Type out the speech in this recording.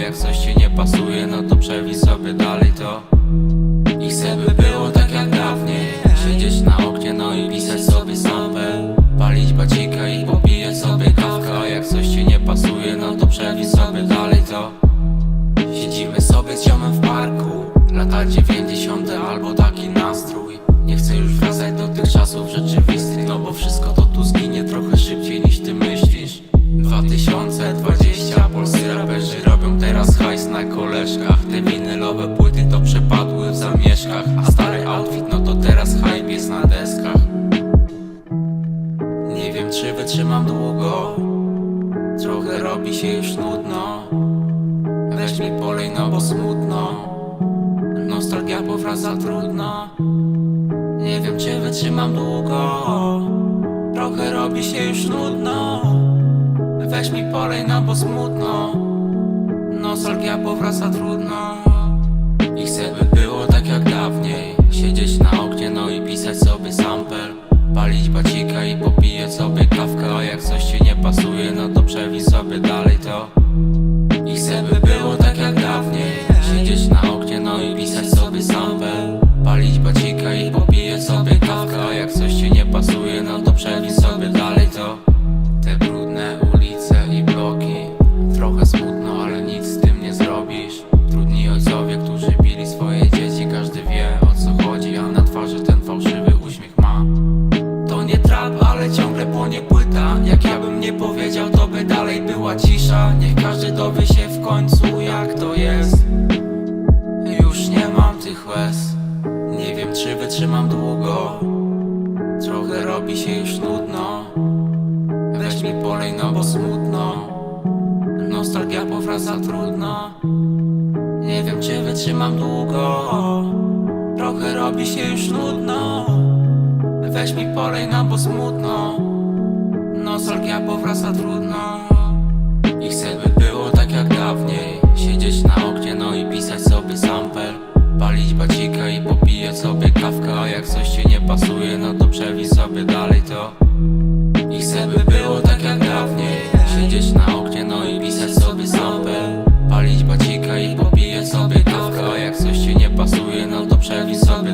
jak coś ci nie pasuje, no to płyty to przepadły w zamieszkach A stary outfit no to teraz hype jest na deskach. Nie wiem czy wytrzymam długo. Trochę robi się już nudno. Weź mi polej no bo smutno. Nostalgia powraca trudno. Nie wiem czy wytrzymam długo. Trochę robi się już nudno. Weź mi polej no bo smutno. Nostalgia powraca trudno. Chcę by było tak jak dawniej Siedzieć na oknie, no i pisać sobie sample Palić bacika i popijać sobie kawkę A jak coś ci nie pasuje, no to przewij sobie dalej to. I chcę by było tak jak dawniej Siedzieć na oknie, no i pisać sobie sample Palić bacika i popijać płonie płyta. Jak ja bym nie powiedział, to by dalej była cisza. Niech każdy dowie się w końcu jak to jest. Już nie mam tych łez. Nie wiem czy wytrzymam długo. Trochę robi się już nudno. Weź mi polej, no bo smutno. Nostalgia powraca trudno. Nie wiem czy wytrzymam długo. Trochę robi się już nudno. Weź mi polej, no bo smutno Nostalgia powraca trudno. I chcę by było tak jak dawniej. Siedzieć na oknie, no i pisać sobie sample Palić bacika i popijać sobie kawkę A jak coś ci nie pasuje, no to przewij sobie dalej to. I chcę by było tak jak dawniej. Siedzieć na oknie, no i pisać sobie sample Palić bacika i popijać sobie kawkę A jak coś ci nie pasuje, no to przewij sobie